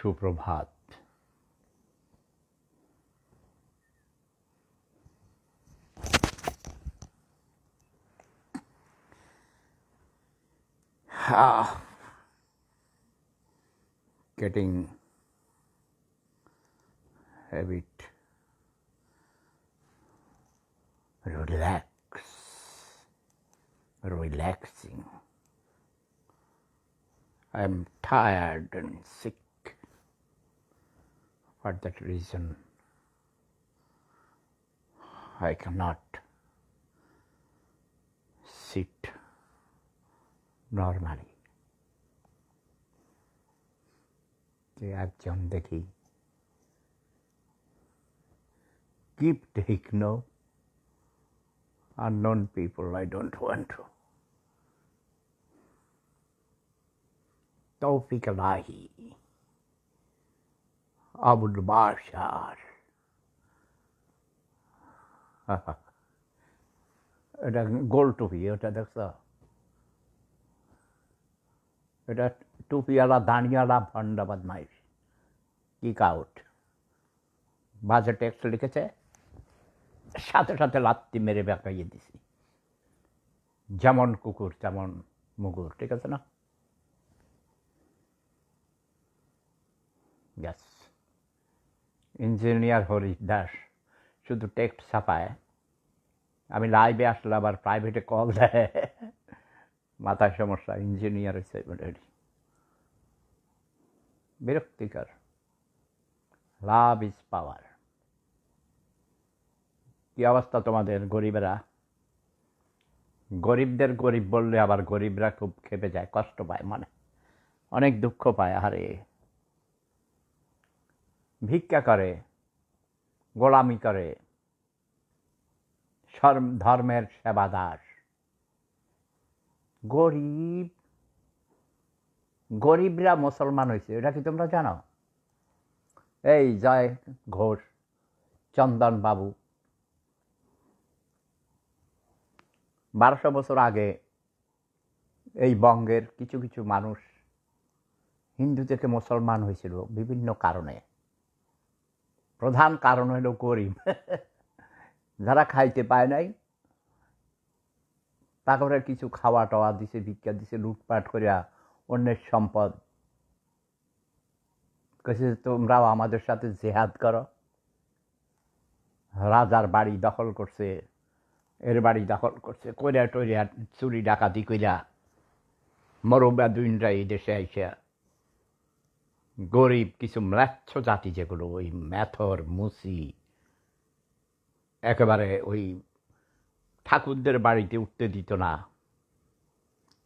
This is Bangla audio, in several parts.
সুপ্রভাত Ah, getting a bit relax, relaxing. I'm tired and sick. For that reason, I cannot sit normally. যে একজন দেখি keep take no unknown people I don't want to. তৌফিক লাহি আবুল বাসার এটা গোল টুপি ওটা দেখছ? এটা টুপিওয়ালা দাঁড়িয়ালা ভন্ডা বদমাইশ কিক আউট বাজে টেক্সট লিখেছে, সাথে সাথে লাত্তি মেরে বেঁকাইয়ে দিছি। যেমন কুকুর, তেমন মুগুর, ঠিক আছে না? Gas engineer Harish Das. শুধু টেক্সট ছাপায়। আমি লাইভে আসলে আবার প্রাইভেটে কল দেয়। মাথায় সমস্যা ইঞ্জিনিয়ার হয়েছে বিরক্তিকর। লাভ ইজ পাওয়ার কি অবস্থা তোমাদের গরিবেরা? গরিবদের গরিব বললে আবার গরিবরা খুব খেপে যায়, কষ্ট পায় মানে। অনেক দুঃখ পায় আরে ভিক্ষা করে, গোলামি করে। ধর্মের সেবাদাস গরিব, গরিবরা মুসলমান হয়েছে, এটা কি তোমরা জানো? এই জয় ঘোষ, চন্দন বাবু। বারোশো বছর আগে এই বঙ্গের কিছু কিছু মানুষ হিন্দু থেকে মুসলমান হয়েছিল বিভিন্ন কারণে। প্রধান কারণ হলো গরিব। যারা খাইতে পায় নাই, তারপরে কিছু খাওয়া টাওয়া দিছে, ভিক্ষা দিছে, লুটপাট করিয়া অন্যের সম্পদ। কেছে তোমরাও আমাদের সাথে জেহাদ করো। রাজার বাড়ি দখল করছে, এর বাড়ি দখল করছে, কইরা টইরা চুরি ডাকাতি কইরা মরবেদুইনরা এই দেশে আইসা গরিব কিছু ম্লাচ্ছ জাতি যেগুলো, ওই ম্যাথর, মুসি, একেবারে ওই ঠাকুরদের বাড়িতে উঠতে দিত না,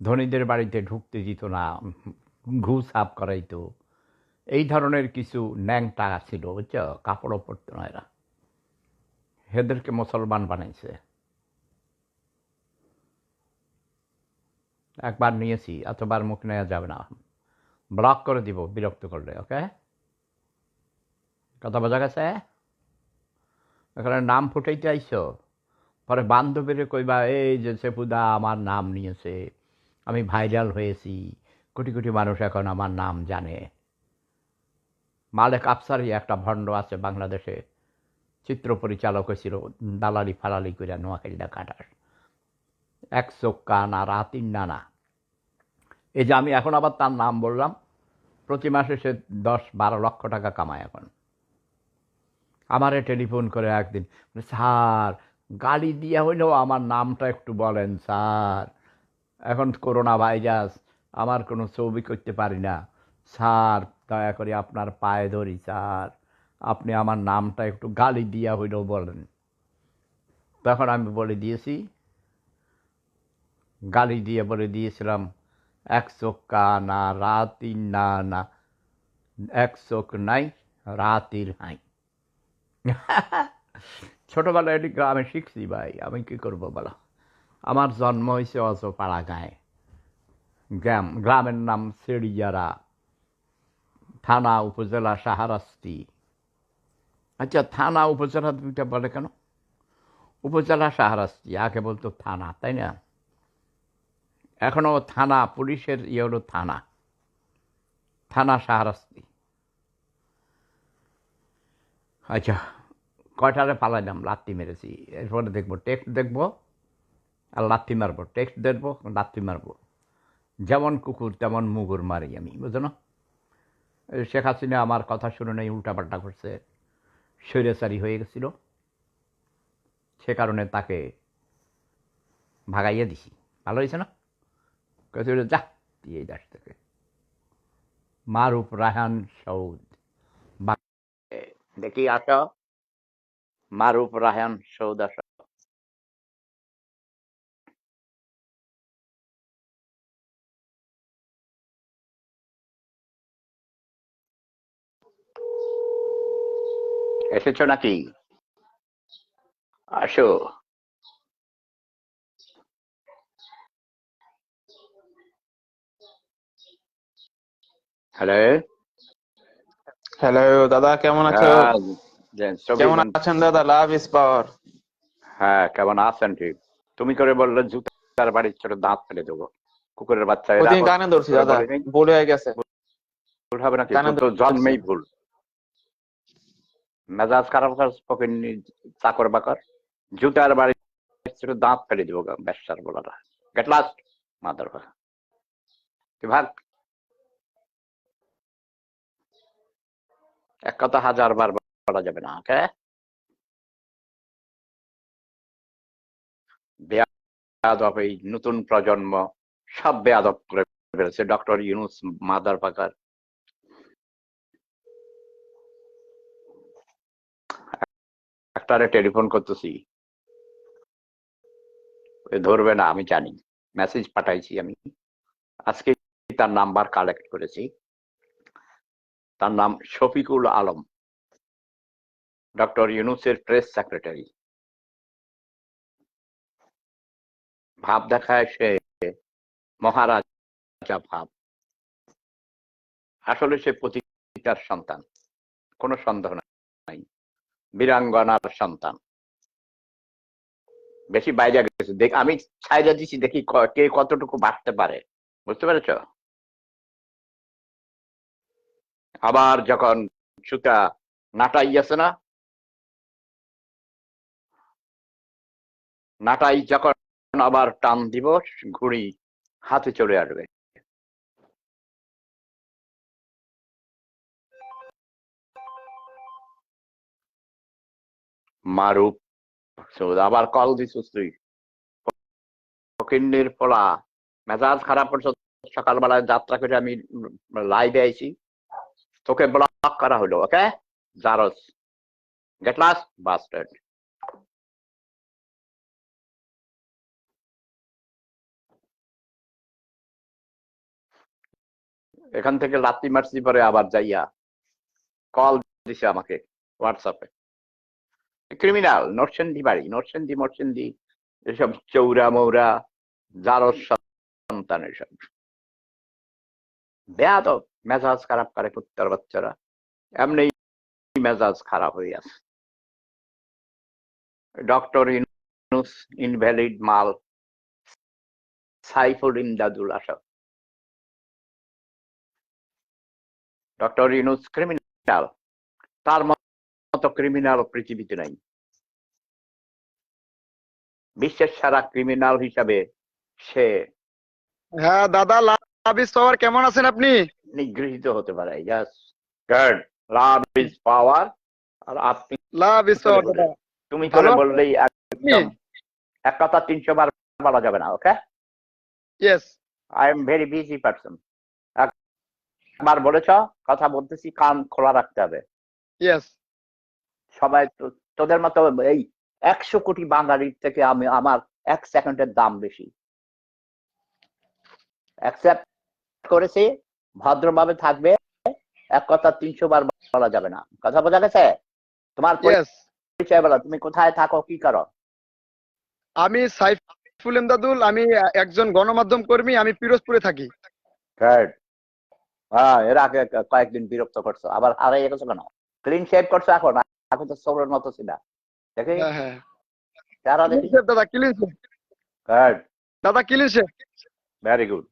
ধনীদের বাড়িতে ঢুকতে দিত না, ঘুষ সাফ করাইতো, এই ধরনের কিছু ন্যাংটা ছিল, বুঝছ? কাপড়ও পরতো না এরা। এদেরকে মুসলমান বানাইছে। একবার নিয়েছি এতবার মুখ নেওয়া যাবে না। ব্লক করে দিব, বিরক্ত করলে ওকে কথা বোঝা গেছে? এখানে নাম ফুটাইতে আইছো। পরে বান্ধবীর কইবা, এই যে সেপুদা আমার নাম নিয়েছে, আমি ভাইরাল হয়েছি, কোটি কোটি মানুষ এখন আমার নাম জানে। মালেক আফসারি একটা ভণ্ড আছে বাংলাদেশে, চিত্র পরিচালক হয়েছিল, দালালি ফালালি করে নোয়াখালীটা কাটার। এক চোখ কান আর রাতির নানা এই যে আমি এখন আবার তার নাম বললাম প্রতি মাসে সে দশ, বারো লক্ষ টাকা কামায় এখন। আমারে টেলিফোন করে একদিন স্যার, গালি দিয়া হইলেও আমার নামটা একটু বলেন, স্যার। এখন করোনা ভাইরাস, আমার কোনো ছবি করতে পারি না। স্যার, দয়া করে আপনার পায়ে ধরি, স্যার। আপনি আমার নামটা একটু গালি দিয়া হইলেও বলেন। তখন আমি বলে দিয়েছি, গালি দিয়ে বলে দিয়েছিলাম এক চোখ কানা রাতির না না এক চোখ নাই, রাতির হাই ছোটোবেলায় এটি গ্রামে শিখছি ভাই, আমি কি করব বলো? আমার জন্ম হয়েছে অজপাড়া গায়ে গ্রাম, গ্রামের নাম সেড়িয়ারা, থানা উপজেলা সাহারাস্তি আচ্ছা থানা উপজেলা দুইটা বলে কেন? উপজেলা সাহারাস্তি আগে বলতো থানা, তাই না? এখনও থানা, পুলিশের ইয়ে হলো থানা। থানা সাহারাস্তি আচ্ছা কয়টারে পালাইলাম? লাত্তি মেরেছি। এরপরে দেখব, টেক্সট দেখব আর লাত্তি মারবো। টেক্সট দেখব, লাত্তি মারবো। যেমন কুকুর, তেমন মুগুর মারি আমি বুঝো না? শেখ হাসিনা আমার কথা শুনে নেই, উল্টাপাল্টা করছে। স্বৈরাচারী হয়ে গেছিল। সে কারণে তাকে ভাগাইয়ে দিছি। ভালো হয়েছে না? কেছে যা দিয়ে থেকে মারুফ রাহান সৌদ দেখি আসো মারুফ রাহান সৌদ আসো এসেছ নাকি আসো হ্যালো হ্যালো দাদা কেমন আছো? হ্যাঁ, কেমন আছেন দাদা? লাভ ইজ পাওয়ার হ্যাঁ কেমন আছেন ঠিক? তুমি করে বললে জুতার বাড়ির ছোট দাঁত ফেলে দেবো। কুকুরের বাচ্চা ওদিন গানে ধরছি দাদা ভুল হয়ে গেছে। ভুল হবে কানে তো জন্মেই ভুল। মেজাজ খারাপ কর পকেননি চাকর বাকর। জুতার বাড়ি ছোট দাঁত ফেলে দিব ব্যবসার বলাটা। গেট লাস্ট মাদার ভাগ এক কথা হাজার বার বলা যাবে না ওকে বেয়াদব এই নতুন প্রজন্ম সব বেয়াদব করে ফেলেছে ডক্টর ইউনুস মাদার পাকার টেলিফোন করতেছি। ধরবে না, আমি জানি। মেসেজ পাঠাইছি আমি। আজকে তার নাম্বার কালেক্ট করেছি। তার নাম শফিকুল আলম। ডক্টর ইউনুসের প্রেস সেক্রেটারি। ভাব দেখায় সে মহারাজা ভাব। আসলে সে পতিতার সন্তান। কোনো সন্দেহ নাই। বীরাঙ্গনার সন্তান। বেশি বাইরে গেছে। দেখ, আমি ছাইরা দিছি, দেখি ক- কে কতটুকু বাড়তে পারে। বুঝতে পেরেছ? আবার যখন সুতা নাটাই আছে না, নাটাই যখন আবার টান দিব, ঘুড়ি হাতে চলে আসবে। মারুপ আবার কল দিছিস তুই? ফকিন্নির পোলা, মেজাজ খারাপ করছ, সকালবেলায় যাত্রা করে আমি লাইভে আইছি। তোকে ব্লক করা হলো ওকে জারস গেট লাস বাস্টার্ড এখান থেকে লাত্তি মারছি পরে আবার যাইয়া কল দিছে আমাকে হোয়াটসঅ্যাপে ক্রিমিনাল নরসেন্দি বাড়ি নরসেন্দি মরসেন্দি এসব চৌরা, মৌরা জারস সন্তান এসব বেয়াদব। মেজাজ খারাপ করে কুত্তার বাচ্চারা। এমনি মেজাজ খারাপ হয়ে আছে ডক্টর ইনুস ইনভ্যালিড মাল, সাইফুল ইমদাদুল আসাদ। ডক্টর ইনুস ক্রিমিনাল তার মতো ক্রিমিনাল পৃথিবীতে নাই। বিশ্বের সারা ক্রিমিনাল হিসাবে সে হ্যাঁ দাদা, লাভ ইজ কেমন আছেন আপনি? নিগৃহীত হতে পারে। ইয়াস গুড লাভ ইজ পাওয়ার আর আপনি লাভ ইজ পাওয়ার তুমি করে বললেই এক কথা তিনশো বার বলা যাবে না okay yes I am very busy person একবার বলেছ কথা বলতেছি কান খোলা রাখতে হবে। ইয়েস সবাই তো- তোদের মতো এই একশো কোটি বাঙালির থেকে আমি আমার এক সেকেন্ডের দাম বেশি। অ্যাকসেপ্ট করেছি ভদ্রভাবে থাকবে। এক কথা তিনশো বার বলা যাবে না। কথা বোঝা গেছে? তোমার পরিচয় বলো তুমি কোথায় থাকো কি করো? আমি সাইফুল ইমদাদুল আমি একজন গণমাধ্যম কর্মী আমি পিরোজপুরে থাকি। হ্যাঁ এর আগে কয়েকদিন বিরক্ত করছ। আবার হারাই গেছো কেন? ক্লিন শেভ করছ এখন? আগে তো সৌরের মতো ছিল দেখি। হ্যাঁ হ্যাঁ। দাদা ক্লিন শেভ দাদা clean shave very good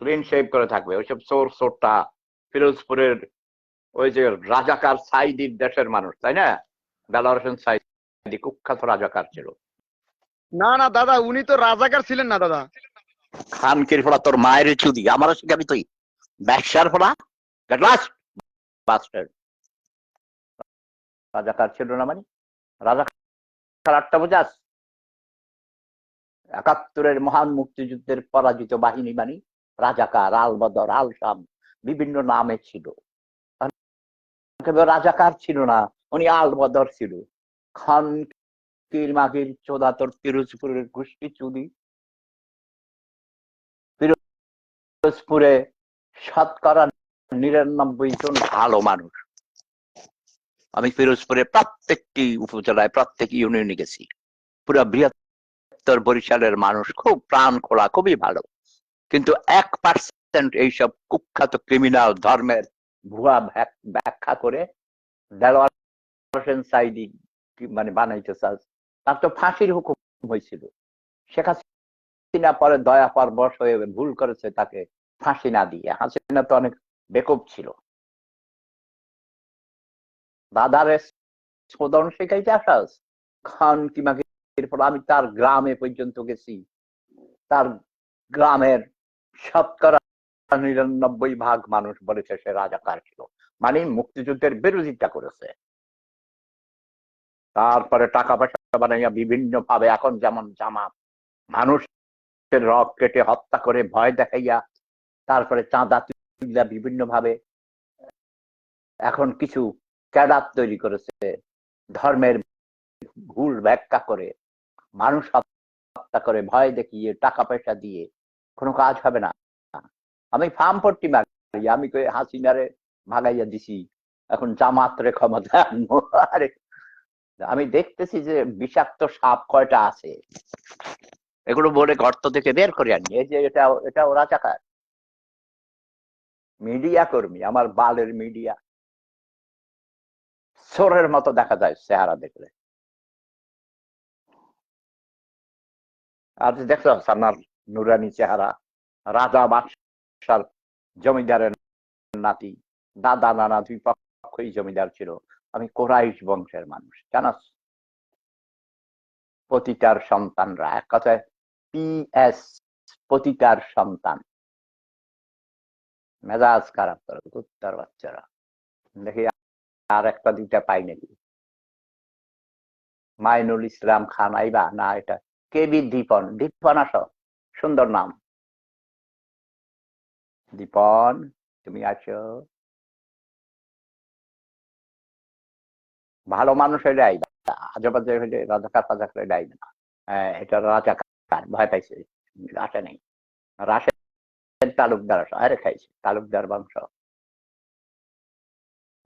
clean shave করে থাকবে ওইসব সোর সোরটা ফিরোজপুরের ওই যে রাজাকার সাইদির দেশের মানুষ তাই না? বেলার হোসেন সাইদি কুখ্যাত রাজাকার ছিল। না না দাদা উনি তো রাজাকার ছিলেন না দাদা। খানকির ফোড়া তোর মায়ের চুদি আমারও শিখাবি তুই। ব্যবসার বাস্টার্ড রাজাকার ছিল না মানে? রাজাকার আটটা বোঝাস? একাত্তরের মহান মুক্তিযুদ্ধের পরাজিত বাহিনী মানে? রাজাকার, আল বদর, আল শাম, বিভিন্ন নামে ছিল। রাজাকার ছিল না, উনি আল বদর ছিল। খান কির মাগির চোদা তোর পিরোজপুরের গোষ্ঠী চুদি। পিরোজপুরে শতকরা নিরানব্বই জন ভালো মানুষ। আমি পিরোজপুরে প্রত্যেকটি উপজেলায়, প্রত্যেক ইউনিয়নে গেছি। পুরো বৃহত্তর বরিশালের মানুষ, খুব প্রাণ খোলা, খুবই ভালো। কিন্তু এক পার্সেন্ট এইসব কুখ্যাত ক্রিমিনাল ধর্মের ভুয়া ব্যাখ্যা করে দেলোয়ার মানে বানাইতে চাস তার তো ফাঁসির হুকুম হয়েছিল। শেখ হাসিনা পরে দয়া পরবশ হয়ে ভুল করেছে তাকে ফাঁসি না দিয়ে। হাসিনা তো অনেক বেকুব ছিল। দাদারে শোধন শেখাইতে আসাস খান কিমাকে এরপর আমি তার গ্রামে পর্যন্ত গেছি। তার গ্রামের শতকরা নিরানব্বই ভাগ মানুষ বলেছে সে রাজাকার ছিল। মানে মুক্তিযুদ্ধের বিরোধিতা করেছে। তারপরে টাকা পয়সা বানাইয়া বিভিন্ন ভাবে এখন যেমন জামাত মানুষের রক কেটে হত্যা করে ভয় দেখাইয়া, তারপরে চাঁদা তুলিয়া বিভিন্ন ভাবে এখন কিছু ক্যাডার তৈরি করেছে, ধর্মের ভুল ব্যাখ্যা করে, মানুষ হত্যা করে, ভয় দেখিয়ে টাকা পয়সা দিয়ে কোনো কাজ হবে না। আমি ফার্ম পট্টি মারি আমি হাসিনারে ভাগাইয়া দিছি। এখন জামাতরে ক্ষমতা আরে, আমি দেখতেছি যে বিষাক্ত সাপ কয়টা আছে। এগুলো বলে গর্ত থেকে বের করে আনি। এই যে এটা এটা ওরা চাকার মিডিয়া কর্মী, আমার বালের মিডিয়া। সোরের মতো দেখা যায় চেহারা দেখলে। আর দেখছ আপনার নুরানি চেহারা, রাজা বাদশার জমিদারের নাতি, দাদা নানা দুই পক্ষই জমিদার ছিল। আমি কোরাইশ বংশের মানুষ, জানাস? পতিতার সন্তানরা, এক কথায় পিএস পতিতার সন্তান। মেজাজ খারাপ করে কুত্তার বাচ্চারা। দেখি আর একটা দুইটা পাই নাকি? মাইনুল ইসলাম খান, আইবা? না, এটা কেবি দীপন দীপন আসো। সুন্দর নাম। দীপন তুমি আছো? ভালো মানুষ হইলে আইবা। আজেবাজে হইলে রাজাকার ফাজাকার হইলে আইবে না। হ্যাঁ, এটা রাজাকার ভয় পাইছে। আসে নেই। রাশেদ তালুকদার আরে খাইছে তালুকদার বংশ।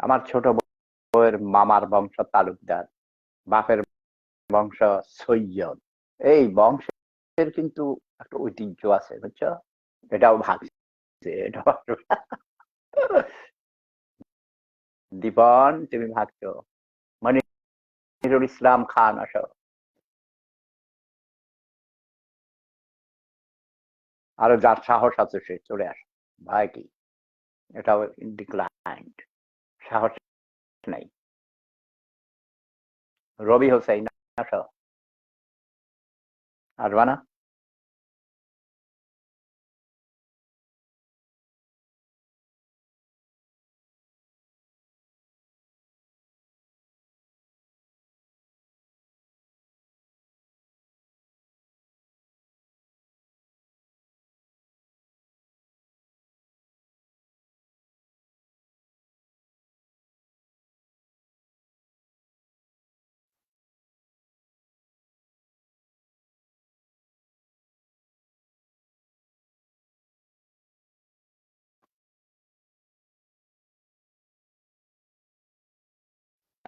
আমার ছোট বউয়ের মামার বংশ তালুকদার বাপের বংশ সৈয়দ। এই বংশের কিন্তু একটা ঐতিহ্য আছে, বুঝছ? এটাও ভাগছে এটাও দীপন, তুমি ভাগছো মনিরুল ইসলাম খান, আসো। আরও যার সাহস আছে সে চলে আসে ভাই কি? এটাও ডিক্লাইন্ড সাহস নাই। রবি হোসেন, আসো। আসবা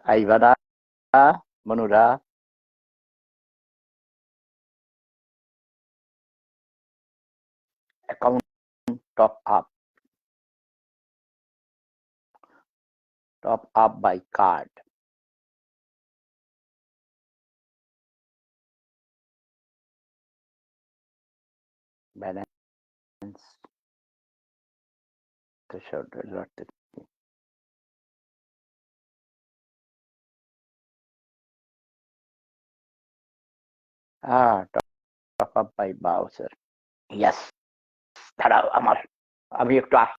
ayudará Manura account top up. Top up by card. Balance. The shoulder. হ্যাঁ টপ আপ বাই বাউসার ইয়াস দাঁড়াও আমার আমি একটু আস-